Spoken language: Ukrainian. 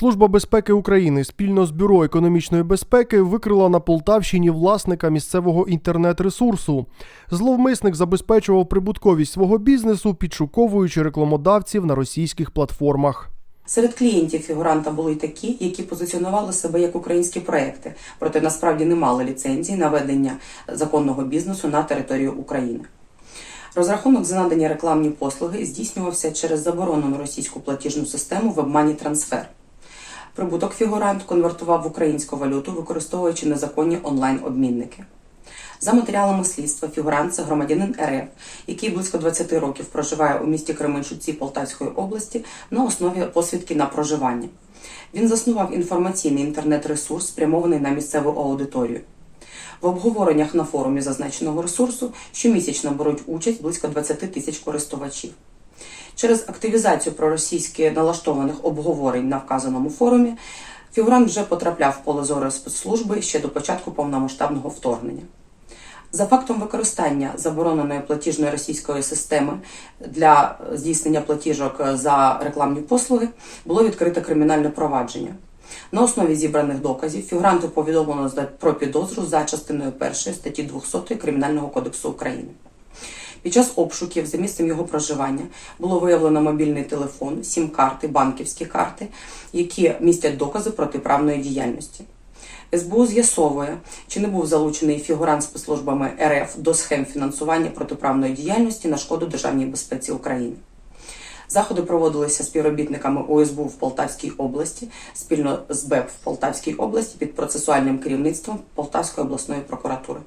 Служба безпеки України спільно з бюро економічної безпеки викрила на Полтавщині власника місцевого інтернет-ресурсу. Зловмисник забезпечував прибутковість свого бізнесу, підшуковуючи рекламодавців на російських платформах. Серед клієнтів фігуранта були й такі, які позиціонували себе як українські проекти, проте насправді не мали ліцензії на ведення законного бізнесу на територію України. Розрахунок за надані рекламні послуги здійснювався через заборонену російську платіжну систему в обмані трансфер. Прибуток фігурант конвертував в українську валюту, використовуючи незаконні онлайн-обмінники. За матеріалами слідства, фігурант це громадянин РФ, який близько 20 років проживає у місті Кременчуці Полтавської області на основі посвідки на проживання. Він заснував інформаційний інтернет-ресурс, спрямований на місцеву аудиторію. В обговореннях на форумі зазначеного ресурсу щомісячно беруть участь близько 20 тисяч користувачів. Через активізацію проросійськи налаштованих обговорень на вказаному форумі фігурант вже потрапляв в поле зору спецслужби ще до початку повномасштабного вторгнення. За фактом використання забороненої платіжної російської системи для здійснення платіжок за рекламні послуги було відкрите кримінальне провадження. На основі зібраних доказів фігуранту повідомлено про підозру за частиною 1 статті 200 Кримінального кодексу України. Під час обшуків за місцем його проживання було виявлено мобільний телефон, сім-карти, банківські карти, які містять докази протиправної діяльності. СБУ з'ясовує, чи не був залучений фігурант спецслужбами РФ до схем фінансування протиправної діяльності на шкоду державній безпеці України. Заходи проводилися співробітниками ОСБУ в Полтавській області спільно з БЕП в Полтавській області під процесуальним керівництвом Полтавської обласної прокуратури.